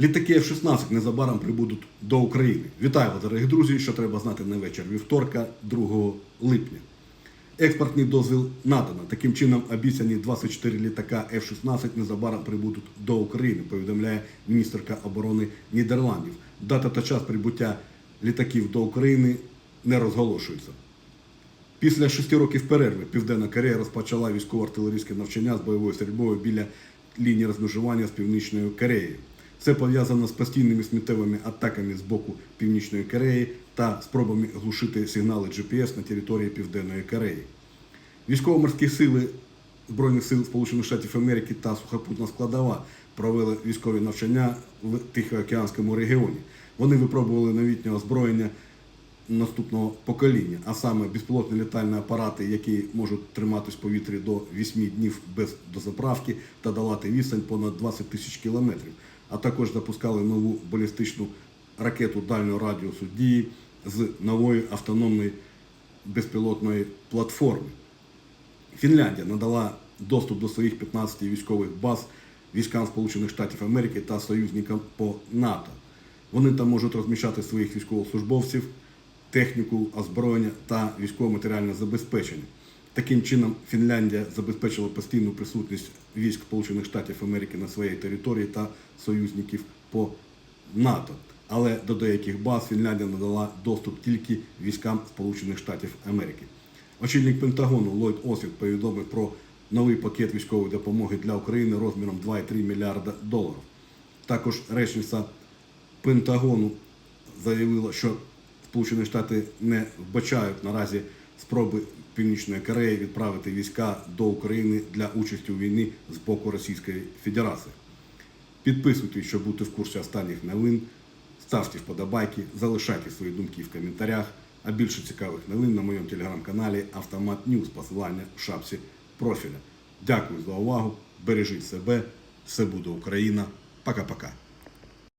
Літаки F-16 незабаром прибудуть до України. Вітаю вас, дорогі друзі! Що треба знати на вечір вівторка, 2 липня. Експортний дозвіл надано. Таким чином, обіцяні 24 літака F-16 незабаром прибудуть до України, повідомляє міністерка оборони Нідерландів. Дата та час прибуття літаків до України не розголошується. Після шести років перерви Південна Корея розпочала військово-артилерійське навчання з бойовою стрільбою біля лінії розмежування з Північною Кореєю. Це пов'язано з постійними сміттєвими атаками з боку Північної Кореї та спробами глушити сигнали GPS на території Південної Кореї. Військово-морські сили Збройних сил Сполучених Штатів Америки та сухопутна складова провели військові навчання в Тихоокеанському регіоні. Вони випробували новітнє озброєння наступного покоління, а саме безпілотні літальні апарати, які можуть триматись в повітрі до 8 днів без дозаправки та долати відстань понад 20 тисяч кілометрів. А також запускали нову балістичну ракету дальнього радіусу дії з нової автономної безпілотної платформи. Фінляндія надала доступ до своїх 15 військових баз військам Сполучених Штатів Америки та союзникам по НАТО. Вони там можуть розміщати своїх військовослужбовців, техніку, озброєння та військово-матеріальне забезпечення. Таким чином, Фінляндія забезпечила постійну присутність військ Сполучених Штатів Америки на своїй території та союзників по НАТО. Але до деяких баз Фінляндія надала доступ тільки військам Сполучених Штатів Америки. Очільник Пентагону Ллойд Освіт повідомив про новий пакет військової допомоги для України розміром 2,3 мільярда доларів. Також речниця Пентагону заявила, що Сполучені Штати не вбачають наразі спроби Північної Кореї відправити війська до України для участі у війні з боку Російської Федерації. Підписуйтесь, щоб бути в курсі останніх новин. Ставте вподобайки, залишайте свої думки в коментарях. А більше цікавих новин на моєму телеграм-каналі Автомат Ньюз, посилання в шапці профіля. Дякую за увагу. Бережіть себе. Все буде Україна. Пока-пока.